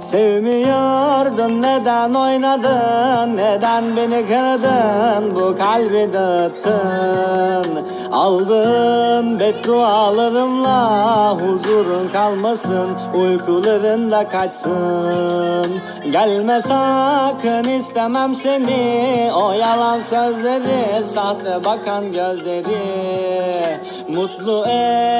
Sevmiyordun neden oynadın? Neden beni kırdın? Bu kalbi dağıttın. Aldın beddualarımla Huzurun kalmasın Uykuların da kaçsın. Gelme sakın istemem seni. O yalan sözleri Sahte bakan gözleri. Mutlu et